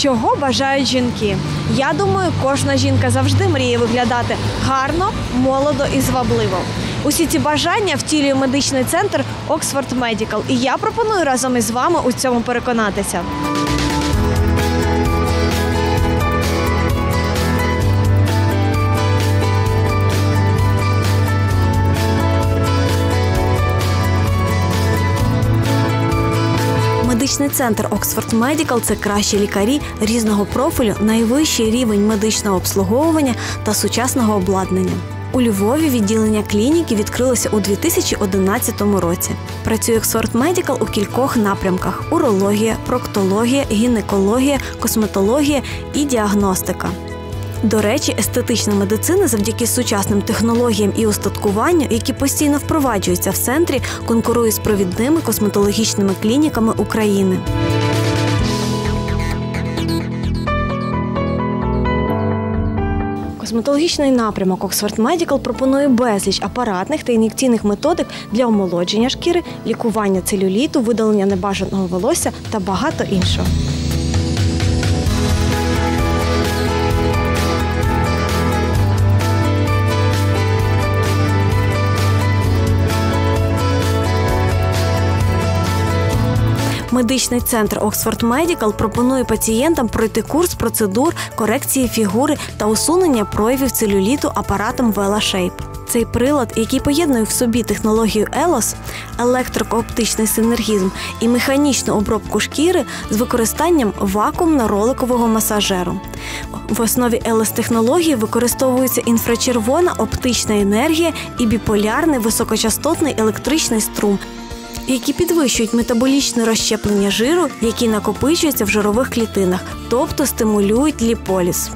Чого бажають жінки? Я думаю, кожна жінка завжди мріє виглядати гарно, молодо і звабливо. Усі ці бажання втілює медичний центр Oxford Medical. І я пропоную разом із вами у цьому переконатися. Медичний центр Oxford Medical – це кращі лікарі різного профілю, найвищий рівень медичного обслуговування та сучасного обладнання. У Львові відділення клініки відкрилося у 2011 році. Працює Oxford Medical у кількох напрямках: урологія, проктологія, гінекологія, косметологія і діагностика. До речі, естетична медицина завдяки сучасним технологіям і устаткуванню, які постійно впроваджуються в центрі, конкурує з провідними косметологічними клініками України. Косметологічний напрямок Oxford Medical пропонує безліч апаратних та ін'єкційних методик для омолодження шкіри, лікування целюліту, видалення небажаного волосся та багато іншого. Медичний центр Oxford Medical пропонує пацієнтам пройти курс процедур корекції фігури та усунення проявів целюліту апаратом Vela Shape. Цей прилад, який поєднує в собі технологію ELOS, електрокооптичний синергізм і механічну обробку шкіри з використанням вакуумно-роликового масажеру. В основі елос технології використовується інфрачервона оптична енергія і біполярний високочастотний електричний струм, які підвищують метаболічне розщеплення жиру, який накопичується в жирових клітинах, тобто стимулюють ліполіз.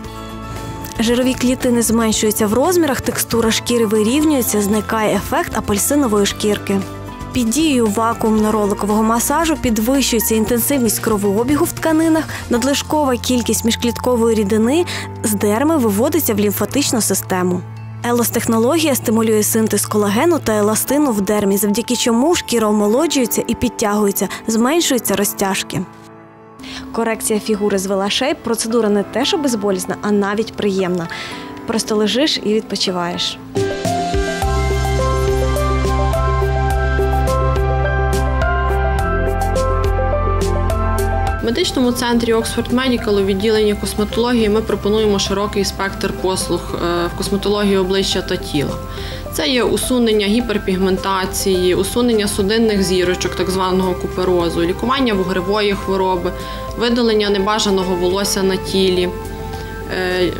Жирові клітини зменшуються в розмірах, текстура шкіри вирівнюється, зникає ефект апельсинової шкірки. Під дією вакуумно-роликового масажу підвищується інтенсивність кровообігу в тканинах, надлишкова кількість міжкліткової рідини з дерми виводиться в лімфатичну систему. Елостехнологія стимулює синтез колагену та еластину в дермі, завдяки чому шкіра омолоджується і підтягується, зменшуються розтяжки. Корекція фігури з велашейп – процедура не те, що безболісна, а навіть приємна. Просто лежиш і відпочиваєш. В медичному центрі Oxford Medical у відділенні косметології ми пропонуємо широкий спектр послуг е, в косметології обличчя та тіла. Це є усунення гіперпігментації, усунення судинних зірочок, так званого куперозу, лікування вугревої хвороби, видалення небажаного волосся на тілі, е,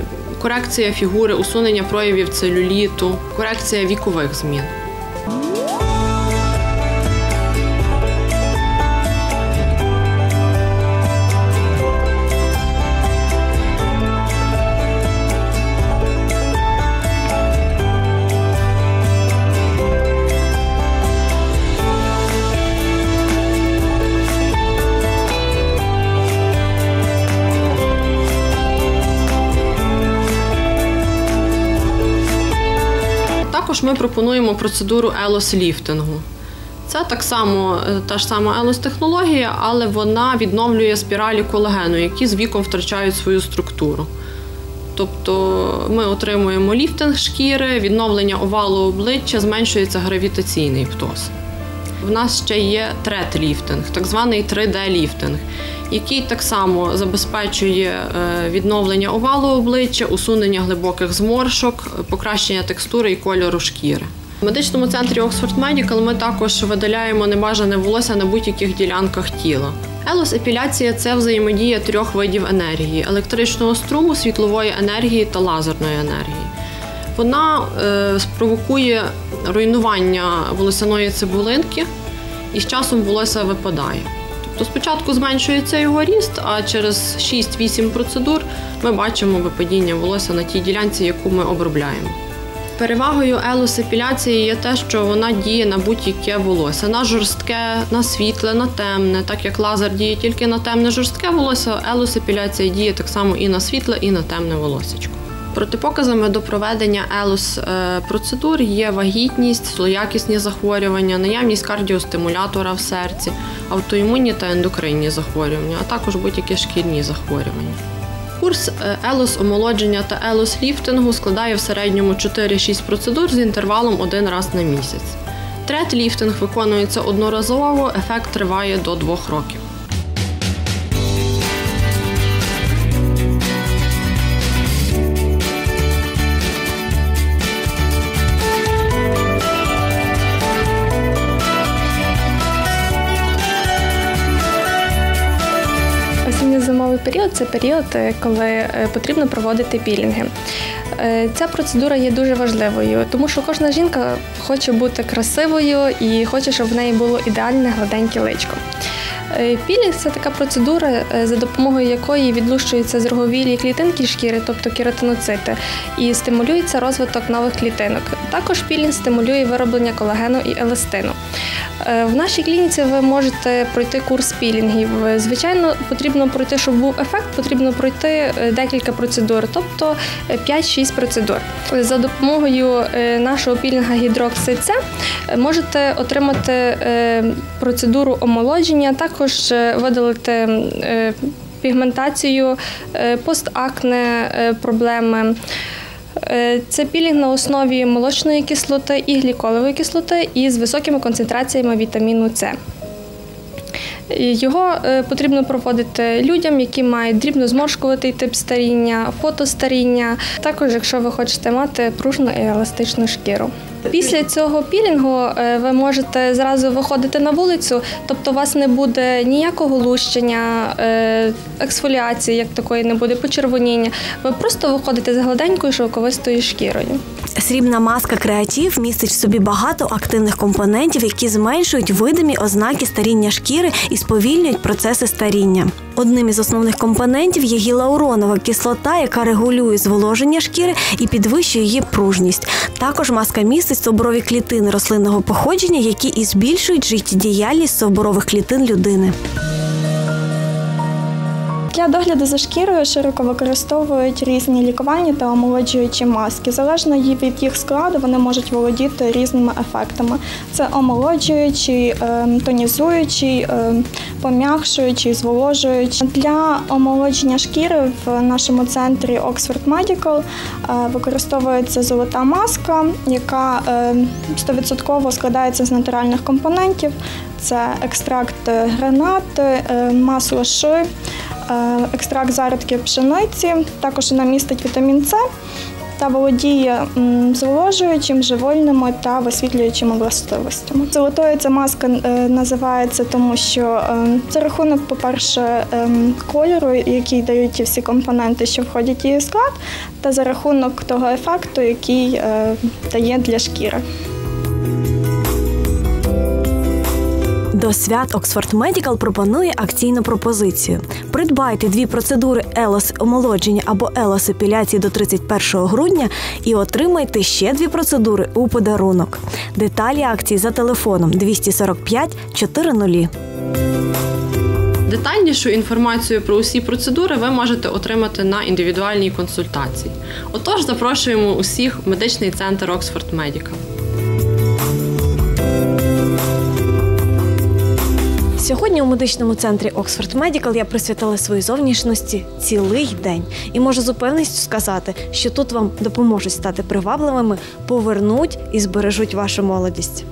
корекція фігури, усунення проявів целюліту, корекція вікових змін. Ми пропонуємо процедуру елос-ліфтингу. Це так само е, та ж сама елос-технологія, але вона відновлює спіралі колагену, які з віком втрачають свою структуру. Тобто ми отримуємо ліфтинг шкіри, відновлення овалу обличчя, зменшується гравітаційний птоз. В нас ще є трет-ліфтинг, так званий 3D-ліфтинг, який так само забезпечує е, відновлення овалу обличчя, усунення глибоких зморшок, покращення текстури і кольору шкіри. В медичному центрі Oxford Medical ми також видаляємо небажане волосся на будь-яких ділянках тіла. Елос-епіляція це взаємодія трьох видів енергії: електричного струму, світлової енергії та лазерної енергії. Вона е, спровокує руйнування волосяної цибулинки, і з часом волосся випадає. Тобто спочатку зменшується його ріст, а через 6-8 процедур ми бачимо випадіння волосся на тій ділянці, яку ми обробляємо. Перевагою елосепіляції є те, що вона діє на будь-яке волосся, на жорстке, на світле, на темне. Так як лазер діє тільки на темне жорстке волосся, елосепіляція діє так само і на світле, і на темне волосечко. Протипоказами до проведення ЕЛОС е, процедур є вагітність, злоякісні захворювання, наявність кардіостимулятора в серці, автоімунні та ендокринні захворювання, а також будь-які шкірні захворювання. Курс е, елос омолодження та елос ліфтингу складає в середньому 4-6 процедур з інтервалом один раз на місяць. Трет ліфтинг виконується одноразово, ефект триває до 2 років. Осінньо-зимовий період це період, е, коли е, потрібно проводити пілінги. Е, Ця процедура є дуже важливою, тому що кожна жінка хоче бути красивою і хоче, щоб в неї було ідеальне гладеньке личко. Пілінг це така процедура, за допомогою якої відлущуються зроговілі клітинки шкіри, тобто кератиноцити, і стимулюється розвиток нових клітинок. Також пілінг стимулює вироблення колагену і еластину. Е, В нашій клініці ви можете пройти курс пілінгів. Е, Звичайно, потрібно пройти, щоб був ефект, потрібно пройти е, декілька процедур, тобто е, 5-6 процедур. За допомогою е, нашого пілінга гідроксид С е, можете отримати е, процедуру омолодження, також е, видалити е, пігментацію, е, постакне е, проблеми. Е, Це пілінг на основі молочної кислоти і гліколової кислоти із високими концентраціями вітаміну С. Його е, потрібно проводити людям, які мають дрібнозморшкуватий тип старіння, фотостаріння, також якщо ви хочете мати пружну і еластичну шкіру. Після цього пілінгу е, ви можете зразу виходити на вулицю, тобто у вас не буде ніякого лущення, е, ексфоліації, як такої не буде, почервоніння. Ви просто виходите з гладенькою шовковистою шкірою. Срібна маска креатив містить в собі багато активних компонентів, які зменшують видимі ознаки старіння шкіри і сповільнюють процеси старіння. Одним із основних компонентів є гілауронова кислота, яка регулює зволоження шкіри і підвищує її пружність. Також маска містить стовбурові клітини рослинного походження, які і збільшують життєдіяльність стовбурових клітин людини. Для догляду за шкірою широко використовують різні лікувальні та омолоджуючі маски. Залежно від їх складу, вони можуть володіти різними ефектами. Це омолоджуючий, е, тонізуючий, е, пом'якшуючий, зволожуючий. Для омолодження шкіри в нашому центрі Oxford Medical е, використовується золота маска, яка е, 100% складається з натуральних компонентів. Це екстракт гранати, е, масло ши, екстракт зародків пшениці. Також вона містить вітамін С та володіє зволожуючим, живольними та висвітлюючими властивостями. Золотою ця маска е, називається, тому що е, за рахунок, по-перше, ем, кольору, який дають всі компоненти, що входять в її склад, та за рахунок того ефекту, який е, дає для шкіри. До свят Oxford Medical пропонує акційну пропозицію. Придбайте дві процедури елос омолодження або елос епіляції до 31 грудня і отримайте ще дві процедури у подарунок. Деталі акції за телефоном 245 400. Детальнішу інформацію про усі процедури ви можете отримати на індивідуальній консультації. Отож, запрошуємо усіх в медичний центр Oxford Medical. Сьогодні у медичному центрі Oxford Medical я присвятила своїй зовнішності цілий день і можу з упевненістю сказати, що тут вам допоможуть стати привабливими, повернуть і збережуть вашу молодість.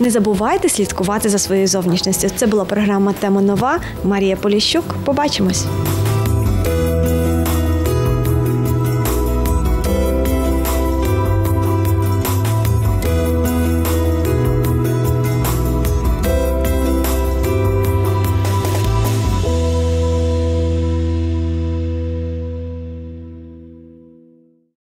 Не забувайте слідкувати за своєю зовнішністю. Це була програма Тема нова. Марія Поліщук. Побачимось.